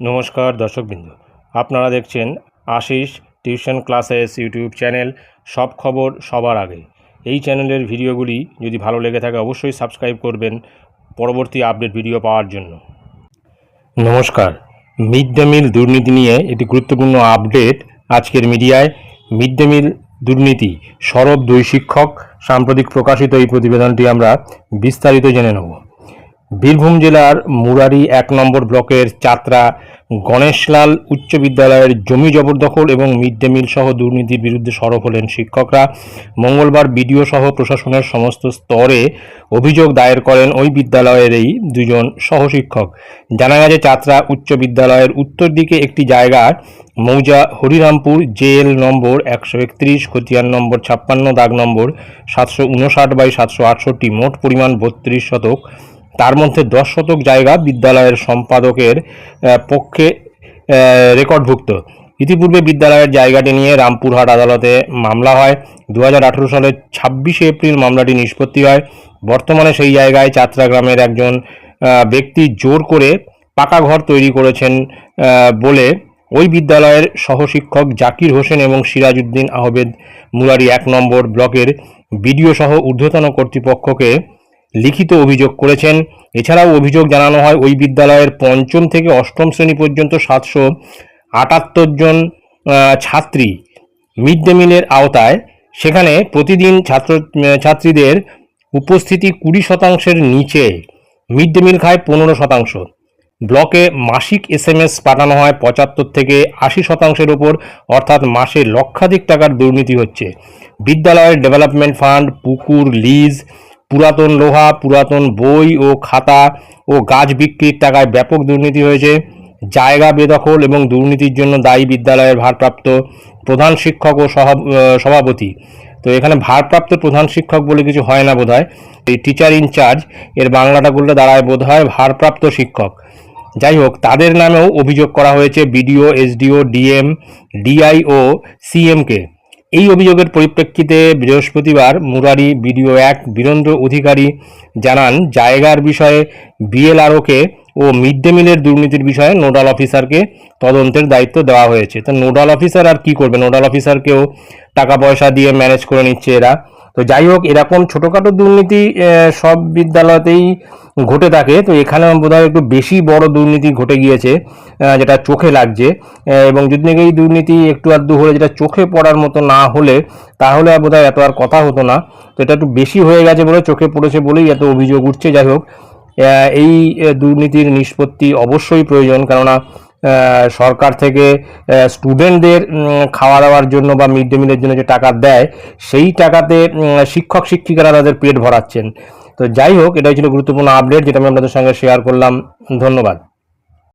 নমস্কার দর্শকবৃন্দ। আপনারা দেখছেন Ashis tuition classes YouTube channel সব খবর সবার আগে। এই চ্যানেলের ভিডিওগুলি যদি ভালো লেগে থাকে অবশ্যই সাবস্ক্রাইব করবেন পরবর্তী আপডেট ভিডিও পাওয়ার জন্য। নমস্কার। মিড ডে মিল দুর্নীতি নিয়ে একটি গুরুত্বপূর্ণ আপডেট আজকের মিডিয়ায়। মিড ডে মিল দুর্নীতি, সরব দুই শিক্ষক, সাম্প্রতিক প্রকাশিত এই প্রতিবেদনটি আমরা বিস্তারিত জেনে নেব। বীরভূম জেলার মুরারি এক নম্বর ব্লকের চাত্রা গণেশলাল উচ্চ বিদ্যালয়ের জমি জবরদখল এবং মিড ডে মিল সহ দুর্নীতির বিরুদ্ধে সরব হলেন শিক্ষকরা। মঙ্গলবার বিডিও সহ প্রশাসনের সমস্ত স্তরে অভিযোগ দায়ের করেন ওই বিদ্যালয়ের এই দুজন সহশিক্ষক। জানা গেছে, চাত্রা উচ্চ বিদ্যালয়ের উত্তর দিকে একটি জায়গার মৌজা হরিরামপুর জেএল নম্বর একশো একত্রিশ, খতিয়ান নম্বর ছাপ্পান্ন, দাগ নম্বর সাতশো উনষাট বাই সাতশো আটষট্টি, মোট পরিমাণ বত্রিশ শতক। তার মধ্যে দশ শতক জায়গা বিদ্যালয়ের সম্পাদকের পক্ষে রেকর্ডভুক্ত। ইতিপূর্বে বিদ্যালয়ের জায়গাটি নিয়ে রামপুরহাট আদালতে মামলা হয়। দু হাজার আঠারো সালের ছাব্বিশে এপ্রিল মামলাটি নিষ্পত্তি হয়। বর্তমানে সেই জায়গায় চাত্রা গ্রামের একজন ব্যক্তি জোর করে পাকা ঘর তৈরি করেছেন বলে ওই বিদ্যালয়ের সহশিক্ষক জাকির হোসেন এবং সিরাজউদ্দিন আহমেদ মুরারি এক নম্বর ব্লকের বিডিও সহ ঊর্ধ্বতন কর্তৃপক্ষকে লিখিত অভিযোগ করেছেন। এছাড়াও অভিযোগ জানানো হয়, ওই বিদ্যালয়ের পঞ্চম থেকে অষ্টম শ্রেণি পর্যন্ত সাতশো আটাত্তর জন ছাত্রী মিড ডে মিলের আওতায়। সেখানে প্রতিদিন ছাত্র, ছাত্রীদের উপস্থিতি কুড়ি শতাংশের নিচে, মিড ডে মিল খায় পনেরো শতাংশ। ব্লকে মাসিক এস এম এস পাঠানো হয় পঁচাত্তর থেকে আশি শতাংশের ওপর, অর্থাৎ মাসে লক্ষাধিক টাকার দুর্নীতি হচ্ছে। বিদ্যালয়ের ডেভেলপমেন্ট ফান্ড, পুকুর, লিজ পুরাতন লোহা, পুরাতন বই ও খাতা ও গাছ বিক্রির টাকায় ব্যাপক দুর্নীতি হয়েছে। জায়গা বেদখল এবং দুর্নীতির জন্য দায়ী বিদ্যালয়ের ভারপ্রাপ্ত প্রধান শিক্ষক ও সভাপতি। তো এখানে ভারপ্রাপ্ত প্রধান শিক্ষক বলে কিছু হয় না বোধহয়। এই টিচার ইনচার্জ এর বাংলাটা করলে দাঁড়ায় বোধ হয় ভারপ্রাপ্ত শিক্ষক। যাই হোক, তাদের নামেও অভিযোগ করা হয়েছে বিডিও, এসডিও, ডিএম, ডিআইও, সিএমকে। এই অভিযোগের পরিপ্রেক্ষিতে বৃহস্পতিবার মুরারি বিডিও এক বীরেন্দ্র অধিকারী জানান, জায়গার বিষয়ে বিএলআরওকে ও মিড ডে মিলের দুর্নীতির বিষয়ে নোডাল অফিসারকে তদন্তের দায়িত্ব দেওয়া হয়েছে। তো নোডাল অফিসার আর কি করবে? নোডাল অফিসারকেও টাকা পয়সা দিয়ে ম্যানেজ করে নিচ্ছে এরা। তো যাই হোক এরকম ছোটোখাটো দুর্নীতি সব বিদ্যালয়তেই ঘটে থাকে। তো এখানে বোধহয় একটু বেশি বড় দুর্নীতি ঘটে গিয়েছে যেটা চোখে লাগছে। এবং যদি নাকি এই দুর্নীতি একটু আধটু হলে, যেটা চোখে পড়ার মতো না হলে, তাহলে বোধহয় এত আর কথা হতো না। তো এটা একটু বেশি হয়ে গেছে বলে চোখে পড়েছে বলেই এত অভিযোগ উঠছে। যাই হোক এই দুর্নীতির নিষ্পত্তি অবশ্যই প্রয়োজন। কেননা সরকার থেকে স্টুডেন্টদের খাওয়া দাওয়ার জন্য বা মিড ডে মিলের জন্য যে টাকা দেয়, সেই টাকাতে শিক্ষক শিক্ষিকারা তাদের পেট ভরাচ্ছেন। তো যাই হোক, এটাই ছিল গুরুত্বপূর্ণ আপডেট যেটা আমি আপনাদের সঙ্গে শেয়ার করলাম। ধন্যবাদ।